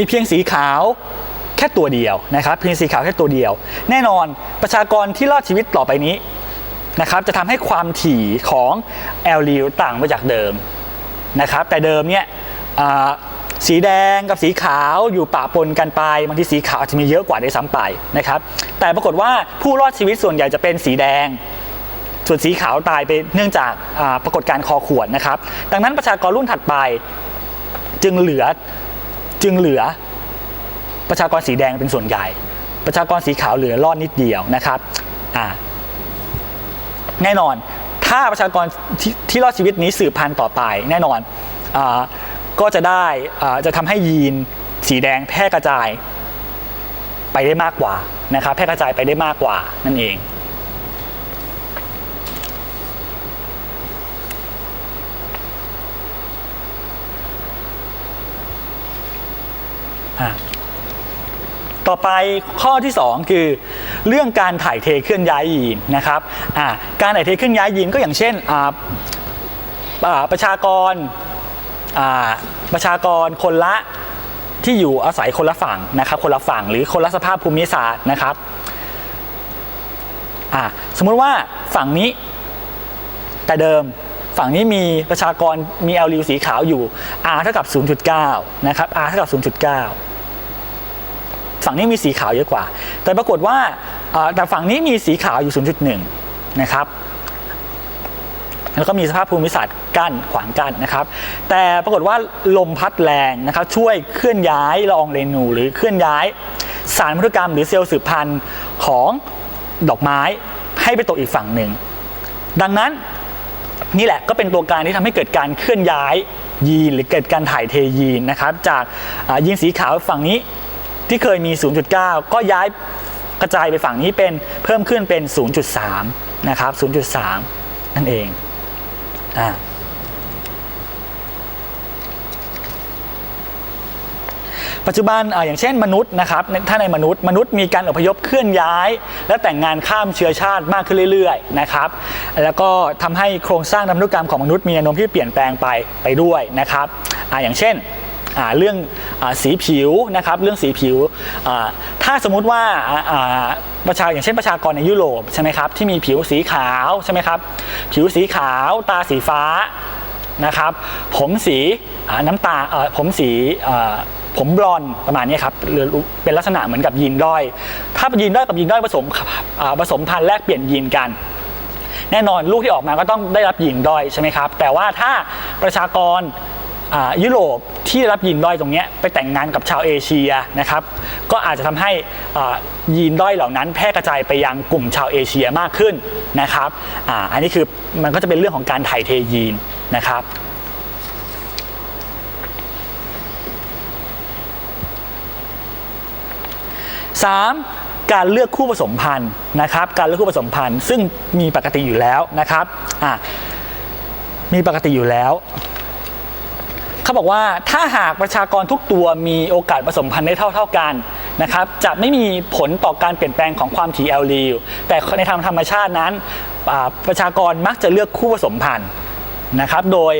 มีเพียงสีขาวแค่ตัวเดียวนะครับ เพียงสีขาวแค่ตัวเดียว แน่นอนประชากรที่รอดชีวิตต่อไปนี้นะครับจะทำให้ความถี่ของแอลลิวต่างไปจากเดิมนะครับ แต่เดิมเนี่ยสีแดงกับสีขาวอยู่ปะปนกันไปบางทีสีขาวอาจจะมีเยอะกว่าด้ซ้ำไปนะครับ แต่ปรากฏว่าผู้รอดชีวิตส่วนใหญ่จะเป็นสีแดง ส่วนสีขาวตายไปเนื่องจากปรากฏการณ์คอขวดนะครับ ดังนั้นประชากรรุ่นถัดไปจึงเหลือ จึงเหลือประชากรสีแดงเป็นส่วนใหญ่ ประชากรสีขาวเหลือรอดนิดเดียวนะครับอ่าแน่นอนถ้าประชากรที่ที่รอดชีวิตนี้สืบพันธุ์ต่อไปแน่นอนอก็จะได้จะทำให้ยีนสีแดงแพร่กระจายไปได้มากกว่านะครับแพร่กระจายไปได้มากกว่านั่นเอง ต่อไปข้อที่ 2 คือ เรื่องการถ่ายเทเคลื่อนย้ายยีนนะครับการถ่ายเทเคลื่อนย้ายยีนก็อย่างเช่นประชากรประชากรคนละที่อยู่อาศัยคนละฝั่งนะครับ คนละฝั่งหรือคนละสภาพภูมิศาสตร์นะครับสมมุติว่าฝั่งนี้ แต่เดิมฝั่งนี้มีประชากรมี L ลิวสีขาวอยู่ R เท่ากับ 0.9 นะครับ R เท่ากับ 0.9 ฝั่งนี้มีสีขาวเยอะกว่า แต่ปรากฏว่าแต่ฝั่งนี้มีสีขาวอยู่ 0.1 นะครับแล้วก็มีสภาพภูมิศาสตร์กั้นขวางกั้นนะครับ แต่ปรากฏว่าลมพัดแรงนะครับช่วยเคลื่อนย้ายละอองเรนู หรือเคลื่อนย้ายสารพันธุกรรม หรือเซลล์สืบพันธุ์ของดอกไม้ให้ไปตกอีกฝั่งหนึ่ง ดังนั้นนี่แหละก็เป็นตัวการที่ทำให้เกิดการเคลื่อนย้ายยีนหรือเกิดการถ่ายเทยีนนะครับ จากยีนสีขาวฝั่งนี้ ที่เคยมี 0.9 ก็ย้ายกระจายไปฝั่งนี้เป็นเพิ่มขึ้นเป็น 0.3 นะครับ 0.3 นั่นเองอ่าปัจจุบันออย่างเช่นมนุษย์นะครับถ้าในมนุษย์มนุษย์มีการอพยพเคลื่อนย้าย และแต่งงานข้ามเชื้อชาติมากขึ้นเรื่อยๆนะครับแล้วก็ทำให้โครงสร้างทางพันธุกรรมของมนุษย์มีแนวโน้มที่เปลี่ยนแปลงไปไปด้วยนะครับออย่างเช่น เรื่องอสีผิวนะครับเรื่องสีผิว ถ้าสมมุติว่าประชาอย่างเช่นประชากรในยุโรปใช่ไหมครับที่มีผิวสีขาวใช่ไหมครับผิวสีขาวตาสีฟ้านะครับผมสีน้ำตาผมสีผมบลอนประมาณนี้ครับหรือเป็นลักษณะเหมือนกับยีนด้อย ถ้ายีนด้อยกับยีนด้อยผสมผสมพันธุ์แลกเปลี่ยนยีนกัน แน่นอนลูกที่ออกมาก็ต้องได้รับยีนด้อยใช่ไหมครับ แต่ว่าถ้าประชากร ยุโรปที่รับยีนด้อยตรงนี้ไปแต่งงานกับชาวเอเชียนะครับก็อาจจะทำให้ยีนด้อยเหล่านั้นแพร่กระจายไปยังกลุ่มชาวเอเชียมากขึ้นนะครับออันนี้คือมันก็จะเป็นเรื่องของการถ่ายเทยีนนะครับ 3. การเลือกคู่ผสมพันธุ์นะครับ การเลือกคู่ผสมพันธุ์ซึ่งมีปกติอยู่แล้วนะครับมีปกติอยู่แล้ว เขาบอกว่าถ้าหากประชากรทุกตัวมีโอกาสผสมพันธุ์ได้เท่า ๆกันนะครับจะไม่มีผลต่อการเปลี่ยนแปลงของความถี่แอลลีแต่ในทางธรรมชาตินั้นประชากรมักจะเลือกคู่ผสมพันธุ์นะครับโดย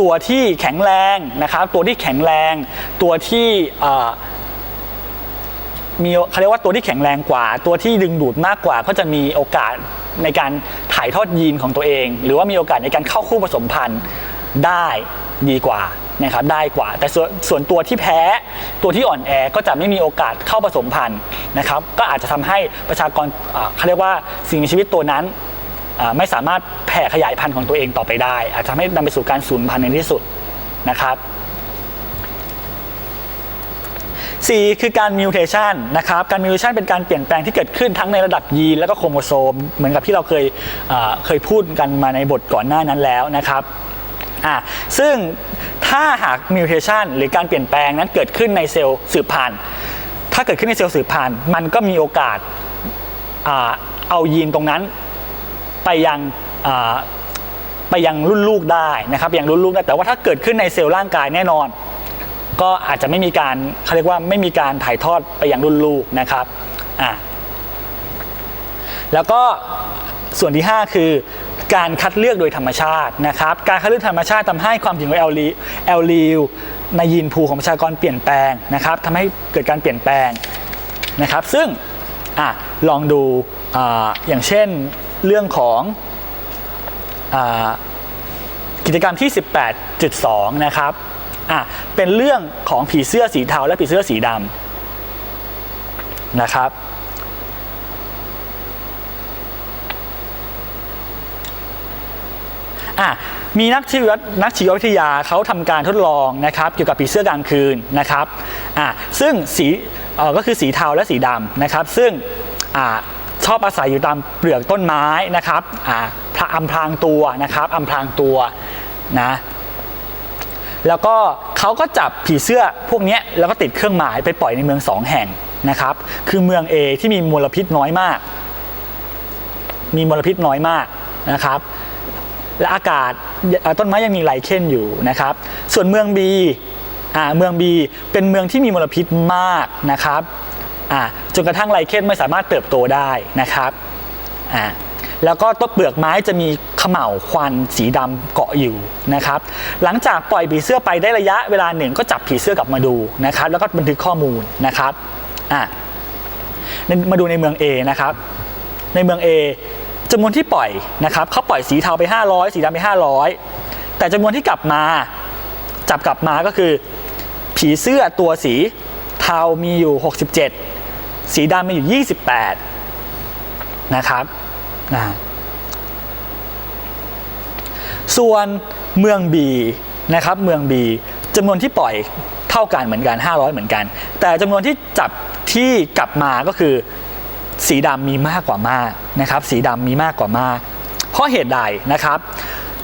ตัวที่แข็งแรงนะครับตัวที่แข็งแรง ตัวที่มีเขาเรียกว่าตัวที่แข็งแรงกว่า ตัวที่ดึงดูดมากกว่า ก็จะมีโอกาสในการถ่ายทอดยีนของตัวเอง หรือว่ามีโอกาสในการเข้าคู่ผสมพันธุ์ ได้ดีกว่านะครับได้กว่า แต่ส่วนส่วนตัวที่แพ้ตัวที่อ่อนแอก็จะไม่มีโอกาสเข้าผสมพันธุ์นะครับก็อาจจะทำให้ประชากรเขาเรียกว่าสิ่งมีชีวิตตัวนั้นไม่สามารถแผ่ขยายพันธุ์ของตัวเองต่อไปได้ อาจจะทำให้นำไปสู่การสูญพันธุ์ในที่สุดนะครับ 4 คือการมิวเทชันนะครับการมิวเทชันเป็นการเปลี่ยนแปลงที่เกิดขึ้นทั้งในระดับยีนและก็โครโมโซม เหมือนกับที่เราเคยเคยพูดกันมาในบทก่อนหน้านั้นแล้วนะครับ อ่าซึ่งถ้าหากมิวเทชันหรือการเปลี่ยนแปลงนั้นเกิดขึ้นในเซลล์สืบพันธุ์ถ้าเกิดขึ้นในเซลล์สืบพันธุ์มันก็มีโอกาสอเอายีนตรงนั้นไปยังไปยังรุ่นลูกได้นะครับยังรุ่นลูกได้แต่ว่าถ้าเกิดขึ้นในเซลล์ร่างกายแน่นอน ก็อาจจะไม่มีการเขาเรียกว่าไม่มีการถ่ายทอดไปยังรุ่นลูกนะครับอะแล้วก็ส่วนที่ 5 คือ การคัดเลือกโดยธรรมชาตินะครับการคัดเลือกธรรมชาติทำให้ความจริงของแอลลีแอลลีวในยีนพูของประชากรเปลี่ยนแปลงนะครับทำให้เกิดการเปลี่ยนแปลงนะครับ ซึ่งอลองดูออย่างเช่นเรื่องของอกิจกรรมที่ 18.2 นะครับเป็นเรื่องของผีเสื้อสีเทาและผีเสื้อสีดำนะครับ อะมีนักชีวนักชีววิทยาเขาทำการทดลองนะครับเกี่ยวกับผีเสื้อกลางคืนนะครับอะซึ่งสีเออก็คือสีเทาและสีดำนะครับ ซึ่งอ่าชอบอาศัยอยู่ตามเปลือกต้นไม้นะครับอ่าพระอำพรางตัวนะครับอำพรางตัวนะแล้วก็เขาก็จับผีเสื้อพวกนี้แล้วก็ติดเครื่องหมายไปปล่อยในเมืองสองแห่งนะครับ คือเมือง A ที่มีมลพิษน้อยมาก มีมลพิษน้อยมากนะครับ และอากาศต้นไม้ยังมีไลเคนอยู่นะครับ ส่วนเมือง B อ่าเมือง B เป็นเมืองที่มีมลพิษมากนะครับจนกระทั่งไลเคนไม่สามารถเติบโตได้นะครับแล้วก็ต้นเปลือกไม้จะมีขม่าควันสีดำเกาะอยู่นะครับ หลังจากปล่อยผีเสื้อไปได้ระยะเวลาหนึ่งก็จับผีเสื้อกลับมาดูนะครับ แล้วก็บันทึกข้อมูลนะครับอ่ามาดูในเมือง A นะครับ ในเมือง A จำนวนที่ปล่อยนะครับเขาปล่อยสีเทาไป 500 สีดำไป 500 แต่จำนวนที่กลับมา จับกลับมาก็คือ ผีเสื้อตัวสีเทามีอยู่ 67 สีดำมีอยู่ 28 นะครับนะส่วนเมือง B นะครับเมือง B จำนวนที่ปล่อยเท่ากันเหมือนกัน 500 เหมือนกัน แต่จำนวนที่จับที่กลับมาก็คือ สีดำมีมากกว่ามากนะครับ สีดำมีมากกว่ามาก เพราะเหตุใดนะครับ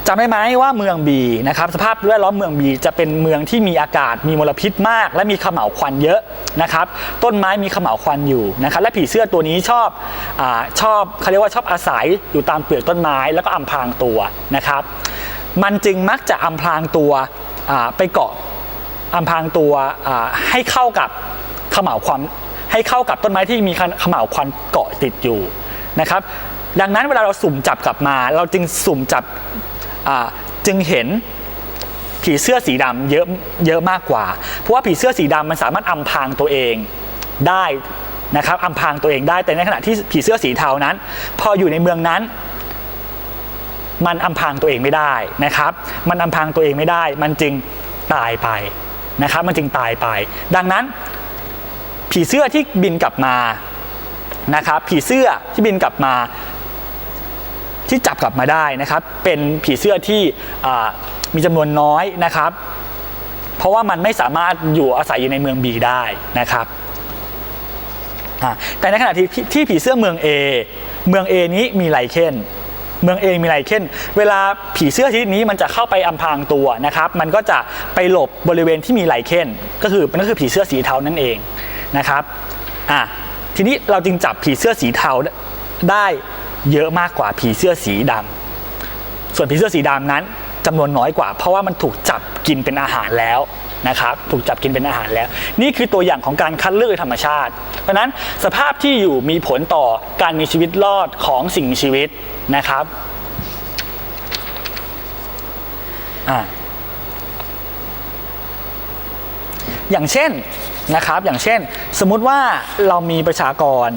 จำได้ไหมว่าเมืองบีนะครับสภาพแวดล้อมเมืองบีจะเป็นเมืองที่มีอากาศมีมลพิษมาก และมีขม่าวควันเยอะนะครับต้นไม้มีขม่าวควันอยู่นะครับและผีเสื้อตัวนี้ชอบอชอบเขาเรียกว่าชอบอาศัยอยู่ตามเปลือกต้นไม้แล้วก็อำพรางตัวนะครับ มันจึงมักจะอำพรางตัวไปเกาะอำพรางตัวให้เข้ากับขม่าวควัน ให้เข้ากับต้นไม้ที่มีขม่าวควันเกาะติดอยู่นะครับ ดังนั้นเวลาเราสุ่มจับกลับมา เราจึงสุ่มจับจึงเห็นผีเสื้อสีดำเยอะเยอะมากกว่า เพราะว่าผีเสื้อสีดำมันสามารถอำพรางตัวเองได้นะครับอำพรางตัวเองได้แต่ในขณะที่ผีเสื้อสีเทานั้น พออยู่ในเมืองนั้น มันอำพรางตัวเองไม่ได้นะครับ มันอำพรางตัวเองไม่ได้ มันจึงตายไปนะครับ มันจึงตายไป ดังนั้น ผีเสื้อที่บินกลับมานะครับผีเสื้อที่บินกลับมา ที่จับกลับมาได้นะครับ เป็นผีเสื้อที่มีจำนวนน้อยนะครับ เพราะว่ามันไม่สามารถอยู่อาศัยอยู่ในเมืองบีได้นะครับแต่ในขณะที่ที่ผีเสื้อเมือง A เมือง A นี้มีไลเคน เมือง A มีไลเคนเวลาผีเสื้อชนิดนี้มันจะเข้าไปอำพรางตัวนะครับ มันก็จะไปหลบบริเวณที่มีไหลเคนก็คือมันก็คือผีเสื้อสีเทานั่นเองนะครับอะทีนี้เราจึงจับผีเสื้อสีเทาได้เยอะมากกว่าผีเสื้อสีดำส่วนผีเสื้อสีดำนั้นจำนวนน้อยกว่า เพราะว่ามันถูกจับกินเป็นอาหารแล้วนะครับถูกจับกินเป็นอาหารแล้ว นี่คือตัวอย่างของการคัดเลือกโดยธรรมชาติ เพราะนั้นสภาพที่อยู่มีผลต่อการมีชีวิตรอดของสิ่งมีชีวิต นะครับอ่าอย่างเช่นนะครับ อย่างเช่น สมมุติว่าเรามีประชากร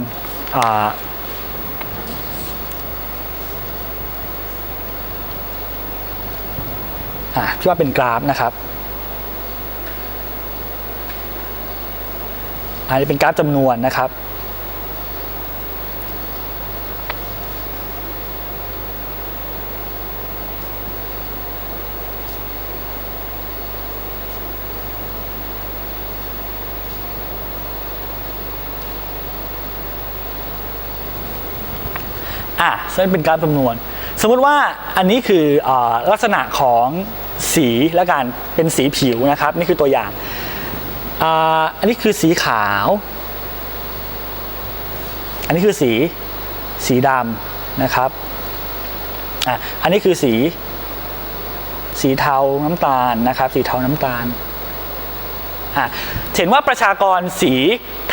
ที่ว่าเป็นกราฟนะครับอันนี้เป็นกราฟจำนวนนะครับ อะซึ่งเป็นกาฟจำนวนสมมุติว่าอันนี้คืออลักษณะของสีและกันเป็นสีผิวนะครับ นี่คือตัวอย่างออันนี้คือสีขาว อันนี้คือสีสีดำนะครับอะอันนี้คือสีสีเทาน้ำตาลนะครับ สีเทาน้ำตาลอะเห็นว่าประชากรสี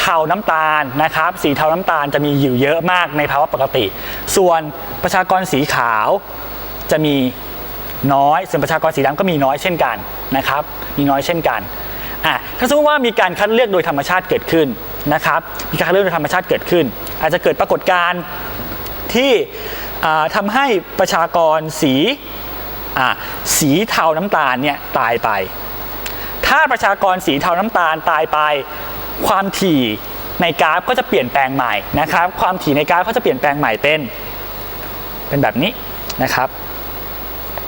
เทาน้ำตาลนะครับ สีเทาน้ำตาลจะมีอยู่เยอะมากในภาวะปกติ ส่วนประชากรสีขาวจะมีน้อย ส่วนประชากรสีดำก็มีน้อยเช่นกันนะครับ มีน้อยเช่นกันอะถ้าสมมติว่ามีการคัดเลือกโดยธรรมชาติเกิดขึ้นนะครับ มีการคัดเลือกโดยธรรมชาติเกิดขึ้น อาจจะเกิดปรากฏการณ์ที่ทำาให้ประชากรสีสีเทาน้ำตาลเนี่ยตายไป ถ้าประชากรสีเทาน้ำตาลตายไป ความถี่ในกราฟก็จะเปลี่ยนแปลงใหม่นะครับ ความถี่ในกราฟก็จะเปลี่ยนแปลงใหม่เป็น เป็นแบบนี้นะครับ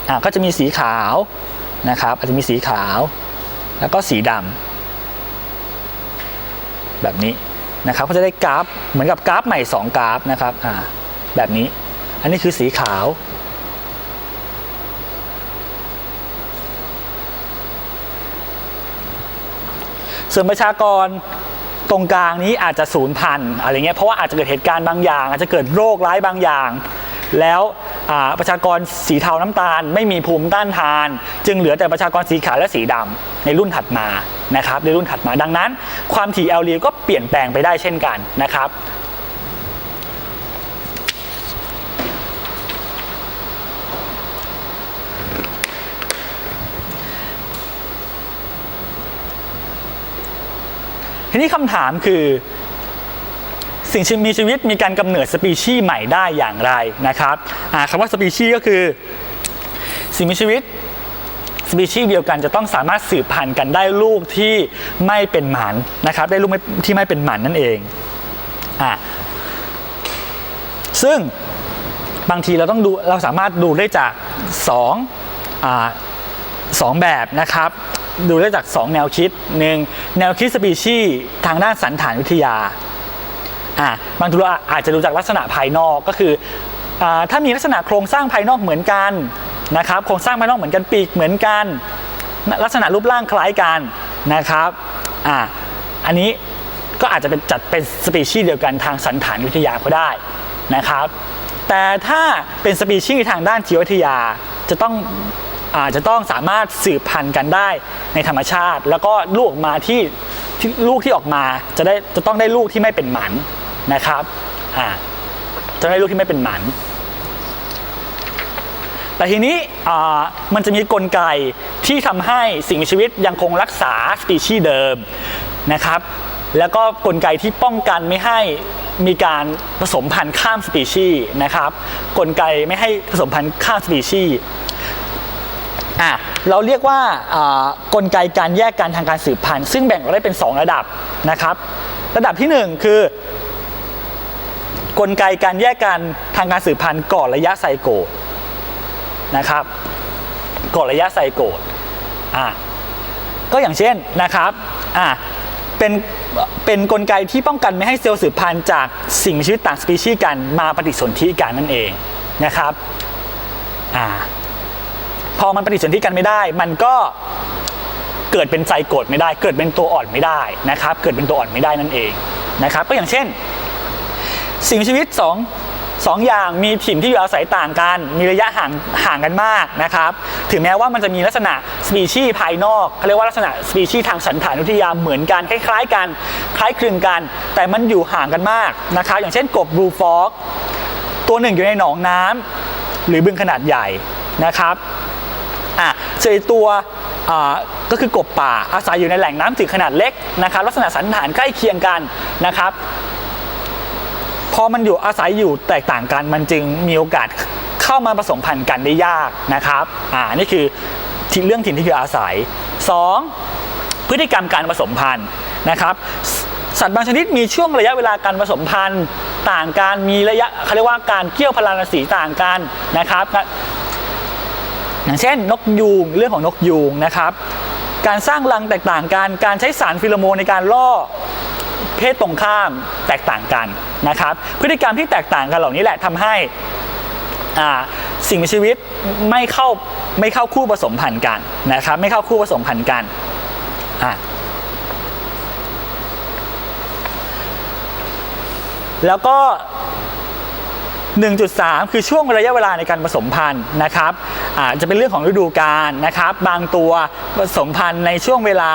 อ่าก็จะมีสีขาวนะครับ อาจจะมีสีขาวแล้วก็สีดำแบบนี้นะครับก็จะได้กราฟเหมือนกับกราฟใหม่ 2 กราฟนะครับอ่าแบบนี้ อันนี้คือสีขาว ส่วนประชากรตรงกลางนี้อาจจะศูนย์พันอะไรเงี้ยเพราะว่าอาจจะเกิดเหตุการณ์บางอย่าง อาจจะเกิดโรคร้ายบางอย่าง แล้วประชากรสีเทาน้ำตาล ไม่มีภูมิต้านทาน จึงเหลือแต่ประชากรสีขาวและสีดำในรุ่นถัดมานะครับในรุ่นถัดมาดังนั้น ความถี่ l อก็เปลี่ยนแปลงไปได้เช่นกันนะครับ ทีนี้คำถามคือ สิ่งมีชีวิตมีการกำเนิดสปีชีส์ใหม่ได้อย่างไรนะครับคำว่าสปีชีส์ก็คือ สิ่งมีชีวิตสปีชีส์เดียวกันจะต้องสามารถสืบพันธุ์กันได้ลูกที่ไม่เป็นหมันนะครับ ได้ลูกที่ไม่เป็นหมันนั่นเองอ่าซึ่งบางทีเราต้องดูเราสามารถดูได้จาก2อ่าสองแบบนะครับ ดูได้จาก 2 แนวคิดหนึ่งแนวคิดสปีชีทางด้านสันฐานวิทยาอ่าบางทีเราอาจจะดูจากลักษณะภายนอกก็คืออาถ้ามีลักษณะโครงสร้างภายนอกเหมือนกันนะครับโครงสร้างภายนอกเหมือนกันปีกเหมือนกัน ลักษณะรูปร่างคล้ายกันนะครับอ่าอันนี้ก็อาจจะเป็นจัดเป็นสปีชีส์เดียวกันทางสันฐานวิทยาก็ได้นะครับ แต่ถ้าเป็นสปีชีส์ทางด้านชีววิทยา จะต้อง อาจจะต้องสามารถสืบพันธุ์กันได้ในธรรมชาติ แล้วก็ลูกออกมาที่ที่ลูกที่ออกมาจะได้จะต้องได้ลูกที่ไม่เป็นหมันนะครับอ่าจะได้ลูกที่ไม่เป็นหมันแต่ทีนี้มันจะมีกลไกที่ทำให้สิ่งมีชีวิตยังคงรักษาสปีชีส์เดิมนะครับ แล้วก็กลไกที่ป้องกันไม่ให้มีการผสมพันธุ์ข้ามสปีชีส์นะครับ กลไกไม่ให้ผสมพันธุ์ข้ามสปีชีส์ อะเราเรียกว่ากลไกการแยกกันทางการสืบพันธุ์ซึ่งแบ่งออกได้เป็น 2 ระดับนะครับ ระดับทีหนึ่1 คือกลไกการแยกกันทางการสืบพันธุ์ก่อนระยะไซโกตนะครับ ก่อนระยะไซโกตอะก็อย่างเช่นนะครับอะเป็นเป็นกลไกที่ป้องกันไม่ให้เซลล์สืบพันธุ์จากสิ่งมีชีวิตต่างสปีชีส์กันมาปฏิสนธิกันนั่นเองนะครับอ่า พอมันปฏิสนธิกันไม่ได้ มันก็เกิดเป็นไซโกตไม่ได้ เกิดเป็นตัวอ่อนไม่ได้นะครับ เกิดเป็นตัวอ่อนไม่ได้นั่นเองนะครับ ก็อย่างเช่น สิ่งมีชีวิตสองสองอย่างมีถิ่นที่อยู่อาศัยต่างกัน มีระยะห่างห่างกันมากนะครับ ถึงแม้ว่ามันจะมีลักษณะสปีชีส์ภายนอกเขาเรียกว่าลักษณะสปีชีส์ทางสันฐานวิทยาเหมือนกันคล้าย ๆ กัน คล้ายคลึงกัน แต่มันอยู่ห่างกันมากนะครับ อย่างเช่นกบบลูฟอกตัวหนึ่งอยู่ในหนองน้ำหรือบึงขนาดใหญ่นะครับ อะส่วนอีกตัวก็คือกบป่าอาศัยอยู่ในแหล่งน้ำจืดขนาดเล็กนะครับลักษณะสันฐานใกล้เคียงกันนะครับ พอมันอยู่อาศัยอยู่แตกต่างกันมันจึงมีโอกาสเข้ามาผสมพันธุ์กันได้ยากนะครับอ่านี่คือที่เรื่องถิ่นที่คืออาศัย 2. พฤติกรรมการผสมพันธุ์นะครับสัตว์บางชนิดมีช่วงระยะเวลาการผสมพันธุ์ต่างกันมีระยะเขาเรียกว่าการเกี่ยวพลาราสีต่างกันนะครับ อย่างเช่น นกยูงเรื่องของนกยูงนะครับ การสร้างรังแตกต่างกันการใช้สารฟิโลโมนในการล่อเพศตรงข้ามแตกต่างกันนะครับ พฤติกรรมที่แตกต่างกันเหล่านี้แหละทำให้สิ่งมีชีวิตไม่เข้าไม่เข้าคู่ผสมพันธุ์กันนะครับ ไม่เข้าคู่ผสมพันธุ์กันแล้วก็ 1.3 คือช่วงระยะเวลาในการผสมพันธุ์นะครับอาจจะเป็นเรื่องของฤดูกาลนะครับ บางตัวผสมพันธุ์ในช่วงเวลา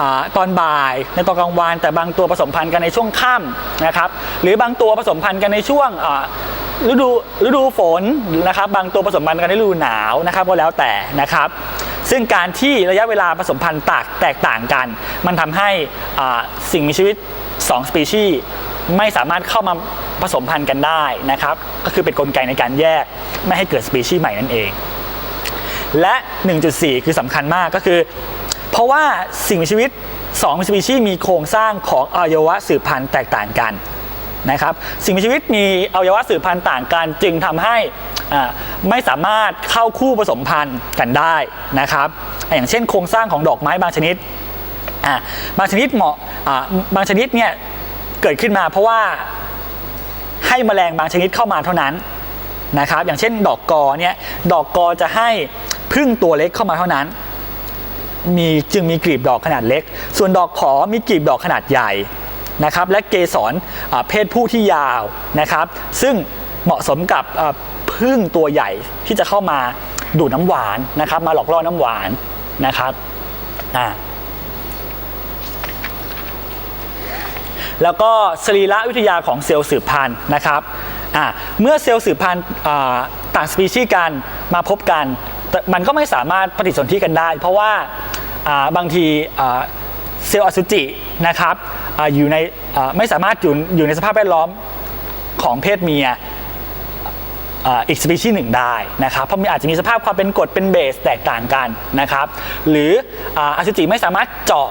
อตอนบ่ายในตอนกลางวันแต่บางตัวผสมพันธุ์กันในช่วงค่ำนะครับ หรือบางตัวผสมพันธุ์กันในช่วงฤดูฤดูฝนนะครับ บางตัวผสมพันธุ์กันในฤดูหนาวนะครับก็แล้วแต่นะครับ ซึ่งการที่ระยะเวลาผสมพันธุ์ตากแตกต่างกัน มันทำให้สิ่งมีชีวิต2สปีชีส์ ไม่สามารถเข้ามาผสมพันธุ์กันได้นะครับ ก็คือเป็นกลไกในการแยกไม่ให้เกิดสปีชีส์ใหม่นั่นเอง และ 1.4 คือสำคัญมากก็คือ เพราะว่าสิ่งมีชีวิต2สปีชีส์มีโครงสร้างของอวัยวะสืบพันธุ์แตกต่างกันนะครับ สิ่งมีชีวิตมีอวัยวะสืบพันธุ์ต่างกัน จึงทำให้ไม่สามารถเข้าคู่ผสมพันธุ์กันได้นะครับ อย่างเช่นโครงสร้างของดอกไม้บางชนิดบางชนิดเหมาะบางชนิดเนี่ย เกิดขึ้นมาเพราะว่าให้แมลงบางชนิดเข้ามาเท่านั้นนะครับ อย่างเช่นดอกกอเนี่ยดอกกอจะให้พึ่งตัวเล็กเข้ามาเท่านั้น มีจึงมีกลีบดอกขนาดเล็ก ส่วนดอกขอมีกลีบดอกขนาดใหญ่นะครับและเกสรเพศผู้ที่ยาวนะครับ ซึ่งเหมาะสมกับพึ่งตัวใหญ่ที่จะเข้ามาดูดน้ำหวานนะครับ มาหลอกล่อน้ำหวานนะครับอ่า แล้วก็สรีระวิทยาของเซลล์สืบพันธุ์นะครับเมื่อเซลล์สืบพันธุ์ต่างสปีชีส์กันมาพบกัน มันก็ไม่สามารถปฏิสนธิกันได้ เพราะว่าบางทีเซลล์อสุจินะครับออยู่ในไม่สามารถอยู่อยู่ในสภาพแวดล้อมของเพศเมียอีกสปีชีส์หนึ่งได้นะครับเพราะมันอาจจะมีสภาพความเป็นกรดเป็นเบสแตกต่างกันนะครับ หรืออาอสุจิไม่สามารถเจาะ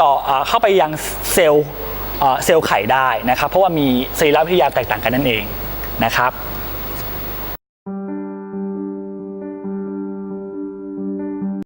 เจาะเข้าไปยังเซลล์เซลล์ไข่ได้นะครับ เพราะว่ามีสรีรวิทยาแตกต่างกันนั่นเองนะครับ